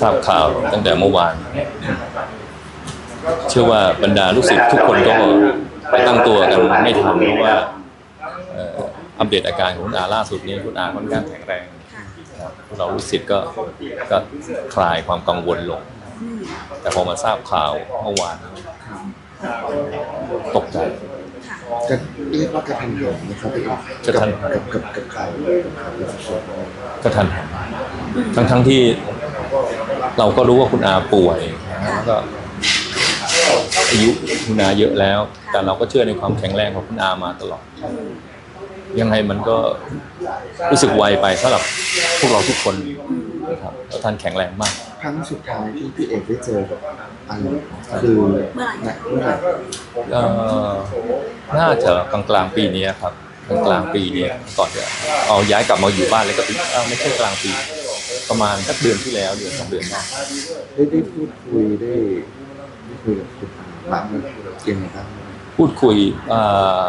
ทราบข่าวตั้งแต่เมื่อวาน เชื่อว่าบรรดาลูกศิษย์ทุกคนก็ไปตั้งตัวกันไม่ทันเพราะว่าเอ่ออัปเดตอาการของคุณอาล่าสุดนี้คุณอาค่อนข้างแข็งแรงนะครับพวกเราลูกศิษย์ก็ก็คลายความกังวลลง แต่พอมาทราบข่าวเมื่อวานตกใจจะเรียกว่ากระทันหันนะครับพี่กระทันกับกับกับข่าวกับข่าวที่สุดก็ทันหันทั้งทั้งที่ เราก็รู้ว่าคุณอาป่วยแล้วก็อายุคุณอาเยอะแล้ว แต่เราก็เชื่อในความแข็งแรงของคุณอามาตลอด ยังไงมันก็รู้สึกไวไปสำหรับพวกเราทุกคนนะครับแล้วท่านแข็งแรงมาก ครั้งสุดท้ายที่พี่เอกได้เจอกับอันคือณเมื่อไหร่เอ่อน่าจะกลางกลางๆปีนี้ครับกลางกลางๆปีนี้ก่อนจะเอาย้ายกลับมาอยู่บ้านแล้วก็ปีเอ้าไม่ใช่กลางปี ประมาณสักเดือนที่แล้วเดือนสองเดือนได้ได้ได้พูดคุยได้ได้คุยกับคุณอาบ้างไหมยังไงบ้างพูดคุยเอ่อ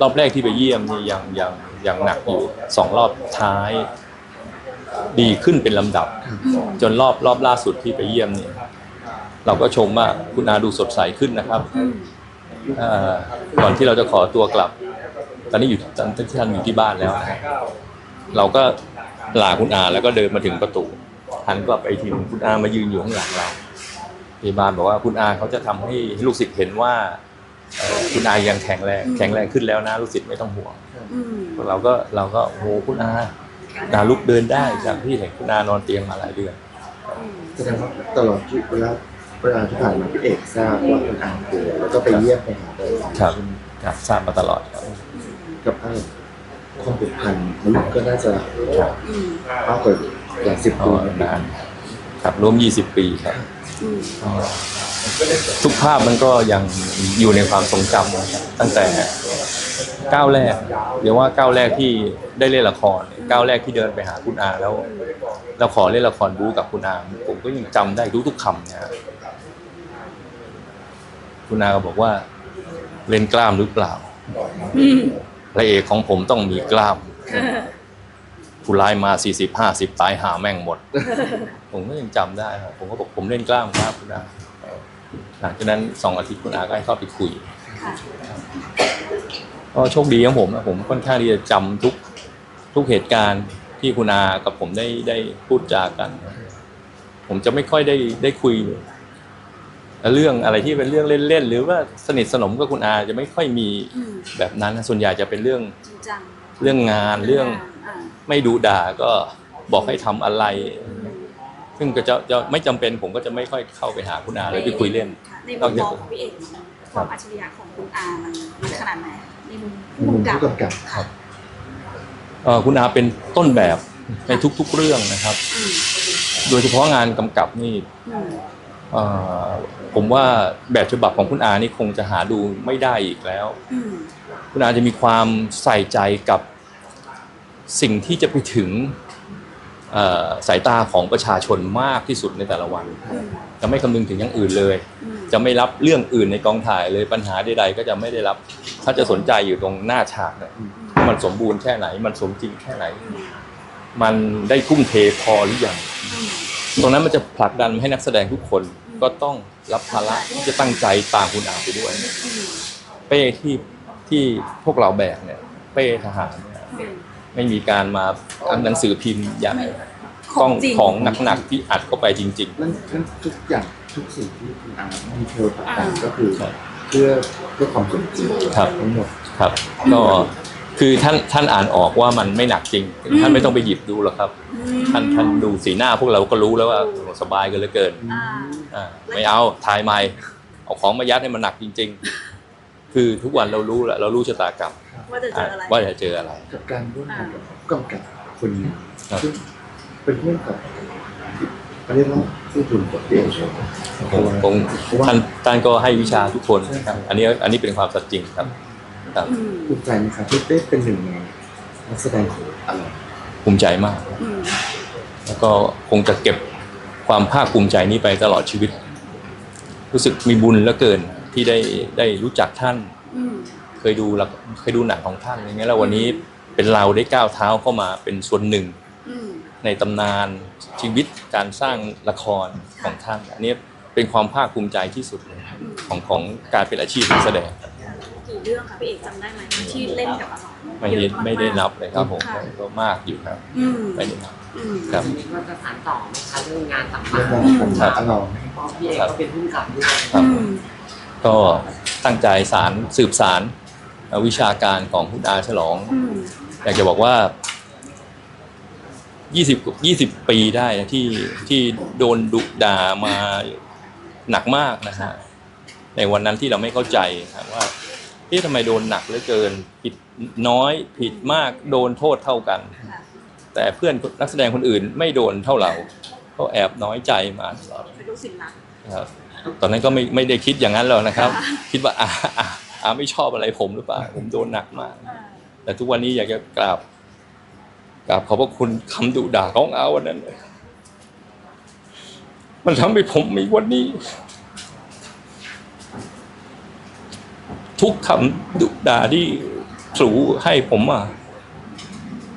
รอบแรกที่ไปเยี่ยมนี่ยังยังยังหนักอยู่สองรอบท้ายดีขึ้นเป็นลำดับ จนรอบรอบล่าสุดที่ไปเยี่ยมเนี่ยเราก็ชมว่าคุณอาดูสดใสขึ้นนะครับเอ่อก่อนที่เราจะขอตัวกลับ ตอนนี้อยู่ตอนที่ท่านอยู่ที่บ้านแล้วนะเราก็ ลาคุณอาแล้วก็เดินมาถึงประตูหันกลับไปทีนึงคุณอามายืนอยู่ข้างหลังเราพยาบาลบอกว่าคุณอาเขาจะทำให้ลูกศิษย์เห็นว่าเอ่อคุณอายังแข็งแรงแข็งแรงขึ้นแล้วนะลูกศิษย์ไม่ต้องห่วงเราก็เราก็โอ้โหคุณอาดาลุกเดินได้จากที่เห็นคุณอานอนเตียงมาหลายเดือนแสดงว่าตลอดที่เวลาเวลาที่ผ่านมาพี่เอกทราบว่าคุณอาป่วยแล้วก็ไปเยี่ยมไปหาเลยครับครับทราบมาตลอดครับกับอัน ความผูกพันมันก็น่าจะครับมากกว่าอย่างสิบอ๋อปีนานครับร่วม 20 ปีครับ ทุกภาพมันก็ยังอยู่ในความทรงจำนะครับตั้งแต่ก้าวแรกเดี๋ยวว่าก้าวแรกที่ได้เล่นละครก้าวแรกที่เดินไปหาคุณอาแล้วแล้วขอเล่นละครบู๊กับคุณอาผมก็ยังจำได้ทุกๆคำนะฮะคุณอาก็บอกว่าเล่นกล้ามหรือเปล่า พระเอกของผมต้องมีกล้ามผู้ร้ายมาสี่สิบห้าสิบตายหาแม่งหมด ผมก็ยังจำได้ครับผมก็บอกผมเล่นกล้ามครับคุณอาหลังจากนั้นสองอาทิตย์คุณอาก็ให้เข้าไปคุยก็โชคดีของผมนะผมค่อนข้างที่จะจำทุกทุกเหตุการณ์ที่คุณอากับผมได้ได้พูดจากัน ผมจะไม่ค่อยได้ได้คุย เรื่องอะไรที่เป็นเรื่องเล่นๆหรือว่าสนิทสนมกับคุณอาจะไม่ค่อยมีแบบนั้นนะส่วนใหญ่จะเป็นเรื่องจริงจังเรื่องงานเรื่องอ่าไม่ดูด่าก็บอกให้ทำอะไร ซึ่งก็จะจะไม่จำเป็นผมก็จะไม่ค่อยเข้าไปหาคุณอาเลยไปคุยเล่นค่ะในมุมมองของพี่เอกความอัจฉริยะของคุณอามันมันขนาดไหนในมุมผู้มุมกำกับผู้กำกับค่ะเอ่อคุณอาเป็นต้นแบบในทุกๆเรื่องนะครับอืมโดยเฉพาะงานกำกับนี่อืมเอ่อ ผมว่าแบบฉบับของคุณอานี่คงจะหาดูไม่ได้อีกแล้วอืมคุณอาจะมีความใส่ใจกับสิ่งที่จะไปถึงเอ่อสายตาของประชาชนมากที่สุดในแต่ละวันอืมจะไม่คำนึงถึงอย่างอื่นเลยอืมจะไม่รับเรื่องอื่นในกองถ่ายเลยปัญหาใดๆก็จะไม่ได้รับ ถ้าจะสนใจอยู่ตรงหน้าฉากเนี่ยว่ามันสมบูรณ์แค่ไหน มันสมจริงแค่ไหน มันได้ทุ่มเทพอหรือยังอืม ตรงนั้นมันจะผลักดันให้นักแสดงทุกคนก็ต้องรับภาระที่จะตั้งใจตามคุณอาไปด้วยอืมเป้ที่ที่พวกเราแบกเนี่ย เป้ทหารเนี่ยอืมไม่มีการมาทำหนังสือพิมพ์อย่างขต้อองงจริง ของหนักๆที่อัดเข้าไปจริง นั่นนั่นทุกอย่างทุกสิ่งที่คุณอาดีเทลต่างอ่าๆก็คือครับเพื่อเพื่อความสมจริงครับ ทั้งหมดๆ ครับ ก็ คือท่านท่านอ่านออกว่ามันไม่หนักจริง ท่านไม่ต้องไปหยิบดูหรอกครับอืมท่านท่านดูสีหน้าพวกเราก็รู้แล้วว่าโอ้โหสบายกันเหลือเกินอ่าอ่าไม่เอาถ่ายใหม่เอาของมายัดให้มันหนักจริง ๆ คือทุกวันเรารู้แหละเรารู้ชะตากรรมว่าจะเจอะออะไร ว่าจะเจออะไร กับการร่วมงานกับผู้กำกับคนหนึงครับ ซึ่งเป็นเพื่อนกับประเทศเราซึ่งคุณกดเองใช่ไหมผมผมท่านท่านก็ให้วิชาทุกคนครับ อันนี้อันนี้เป็นความสัตย์จริงครับ ครับอืมภูมิใจไหมครับที่ได้เป็นหนึ่งในนักแสดงของอะไรภูมิใจมากอืมแล้วก็คงจะเก็บความภาคภูมิใจนี้ไปตลอดชีวิต รู้สึกมีบุญเหลือเกินที่ได้ได้รู้จักท่านอืมเคยดูละเคยดูหนังของท่านอย่างเงี้ยแล้ววันนี้เป็นเราได้ก้าวเท้าเข้ามาเป็นส่วนหนึ่งอืมในตำนานชีวิตการสร้างละครของท่านอันนี้เป็นความภาคภูมิใจที่สุดเลยของของการเป็นอาชีพนักแสดงกี่ เรื่องคะพี่เอกจำได้ไหมที่เล่นกับอาหลองไม่ได้เยอะากๆไม่ได้นับเลยครับผมค่ะก็มากอยู่ครับอืมไม่ได้นับอืมครับก็จะสานต่อไหมคะเรื่องงานต่างเรื่องๆราวของชาติอลองเพราะพี่เอกก็เป็นผู้กำกับด้วยครับอืมก็ตั้งใจสารสืบสารเอ่อวิชาการของคุณอาฉลองอืมอยากจะบอกว่า 20 20 ปีได้นะที่ที่โดนดุด่ามาหนักมากนะฮะในวันนั้นที่เราไม่เข้าใจนะว่า เอ๊ะทำไมโดนหนักเหลือเกิน ผิดน้อยผิดมากโดนโทษเท่ากันค่ะแต่เพื่อนนักแสดงคนอื่นไม่โดนเท่าเราเขาแอบน้อยใจมาตลอดเป็นลูกศิษย์รักนะครับตอนนั้นก็ไม่ไม่ได้คิดอย่างนั้นหรอกนะครับค่ะคิดว่าอาอาอาไม่ชอบอะไรผมหรือเปล่าผมโดนหนักมากอ่าแต่ทุกวันนี้อยากจะกราบกราบขอบพระคุณคำดุด่าของอาวันนั้นเลยมันทำให้ผมมีวันนี้ ทุกคำดุด่าที่สูให้ผมอะ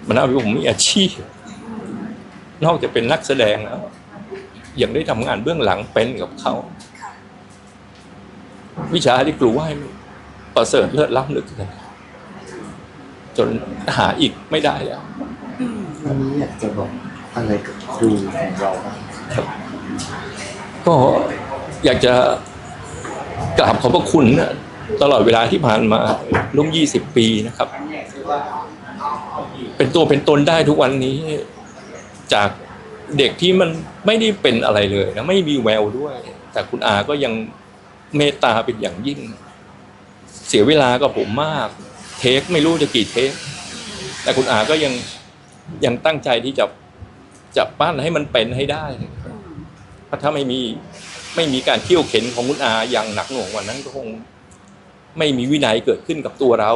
มันทำให้ผมมีอาชีพ นอกจากเป็นนักแสดงแล้วยังได้ทำงานเบื้องหลังเป็นกับเขาค่ะวิชาที่ครูให้ประเสริฐเลิศล้ำเหลือเกินจนหาอีกไม่ได้แล้วอืมวันนี้อยากจะบอกอะไรกับครูของเราบ้างก็อยากจะกราบขอบพระคุณนะ ตลอดเวลาที่ผ่านมาร่วมยี่สิบปีนะครับ เป็นตัวเป็นตนได้ทุกวันนี้ จากเด็กที่มันไม่ได้เป็นอะไรเลยนะไม่มีแววด้วย แต่คุณอาก็ยังเมตตาเป็นอย่างยิ่ง เสียเวลากับผมมาก เทคไม่รู้จะกี่เทคแต่คุณอาก็ยังยังตั้งใจที่จะจะปั้นให้มันเป็นให้ได้เพราะถ้าไม่มีไม่มีการเที่ยวเข็นของคุณอาอย่างหนักหน่วงว่านั้นก็คง ไม่มีวินัยเกิดขึ้นกับตัวเรา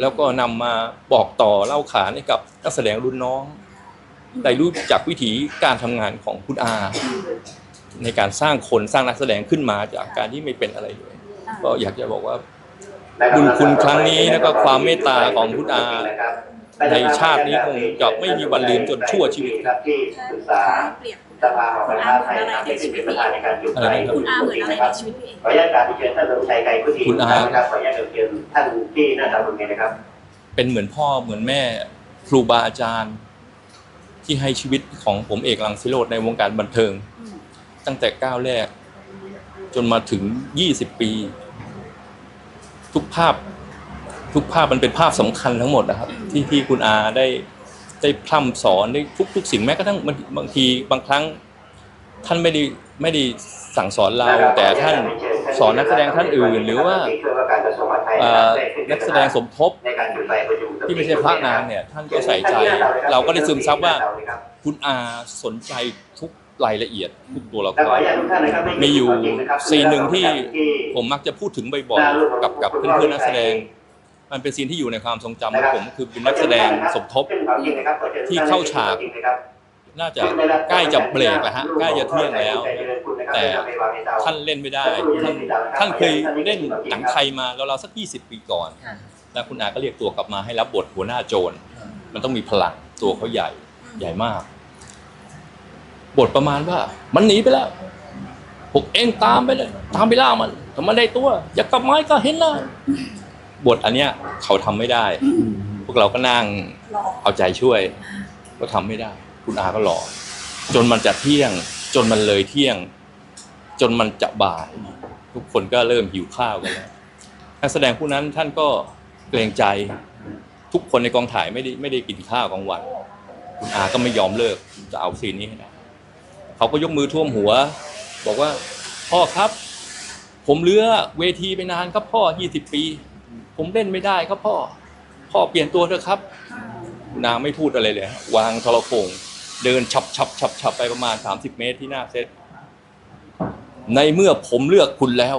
แล้วก็นำมาบอกต่อเล่าขานให้กับนักแสดงรุ่นน้องได้รู้จักวิถีการทำงานของคุณอา ในการสร้างคนสร้างนักแสดงขึ้นมาจากการที่ไม่เป็นอะไรเลย ก็อยากจะบอกว่าบุญคุณครั้งนี้แล้วก็ความเมตตาของคุณอา ในชาตินี้คงจะไม่มีวันลืมจนชั่วชีวิตครับที่ปรึกษาเปรียบสภาหอการค้าไทยคุณอานะเหมือนอะไรในชีวิตเป็นประพี่ธานในการจุดไฟคุณอาเหมือนอะไรในชีวิตพี่เอกขออนุญาตการที่เชิญท่านสมชัยไกรพุทธีคุณอานะครับขออนุญาตเชิญท่านที่หน้าตาบุญเงินนะครับ เป็นเหมือนพ่อเหมือนแม่ครูบาอาจารย์ ที่ให้ชีวิตของผมเอกลังสิโรดในวงการบันเทิงอืมตั้งแต่ก้าวแรก จนมาถึงยี่สิบปี ทุกภาพ ทุกภาพมันเป็นภาพสำคัญทั้งหมดนะครับ ที่ที่คุณอาได้ได้พร่ำสอนได้ทุกทุกสิ่งแม้กระทั่งบางทีบางครั้ง ท่านไม่ได้ไม่ได้สั่งสอนเราแต่ท่านสอนนักแสดงท่านอื่น หรือว่านักแสดงสมทบที่ไม่ใช่พระนางเนี่ย ท่านก็ใส่ใจ เราก็ได้ซึมซับว่าคุณอาสนใจทุกรายละเอียดทุกตัวละครมีอยู่ซีนหนึ่งที่ผมมักจะพูดถึงบ่อยๆกับกับเพื่อนๆนักแสดง มันเป็นซีนที่อยู่ในความทรงจำของผมคือเป็นนักแสดงสมทบที่เข้าฉาก น่าจะใกล้จะเบรกแล้วฮะใกล้จะเที่ยงแล้ว แต่ท่านเล่นไม่ได้ ท่านท่านเคยเล่นหนังไทยมาแล้วเราสัก 20 ปีก่อนค่ะแล้วคุณอาก็เรียกตัวกลับมาให้รับบทหัวหน้าโจรมันต้องมีพลังตัวเขาใหญ่ใหญ่มาก บทประมาณว่า มันหนีไปแล้วพวกเองตามไปเลย ตามไปล่ามันถ้ามันได้ตัว อย่ากลับไม้ก็เห็นนะ บทอันเนี้ยเขาทำไม่ได้อืมพวกเราก็นั่งรอเอาใจช่วย ก็ทำไม่ได้ คุณอาก็รอจนมันจะเที่ยง จนมันเลยเที่ยง จนมันจะบ่าย ทุกคนก็เริ่มหิวข้าวกันแล้วนักแสดงผู้นั้นท่านก็เกรงใจ ทุกคนในกองถ่ายไม่ได้ไม่ได้กินข้าวกลางวัน คุณอาก็ไม่ยอมเลิกจะเอาซีนนี้ให้ได้เขาก็ยกมือท่วมหัว บอกว่าพ่อครับ ผมเลือเวทีไปนานครับพ่อยี่สิบปี ผมเล่นไม่ได้ครับพ่อ พ่อเปลี่ยนตัวเถอะครับ นางไม่พูดอะไรเลย วางโทรโขงเดินฉับฉับฉับฉับไปประมาณสามสิบเมตรที่หน้าเซตในเมื่อผมเลือกคุณแล้ว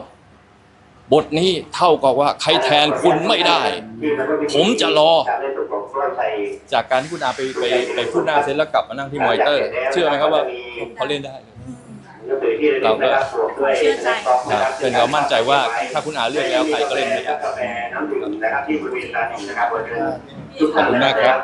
บทนี้เท่ากับว่าใครแทนคุณไม่ได้ ผมจะรอ จากการที่คุณอาไปไปไปพูดหน้าเซตแล้วกลับมานั่งที่มอนิเตอร์ เชื่อไหมครับว่าเขาเล่นได้เลย เราก็เชื่อใจครับเป็นเรามั่นใจว่าถ้าคุณอาเลือกแล้วใครก็เล่นไม่ได้กาแฟน้ำดื่มนะครับที่บริเวณลานหนึ่งนะครับขอบคุณมากครับ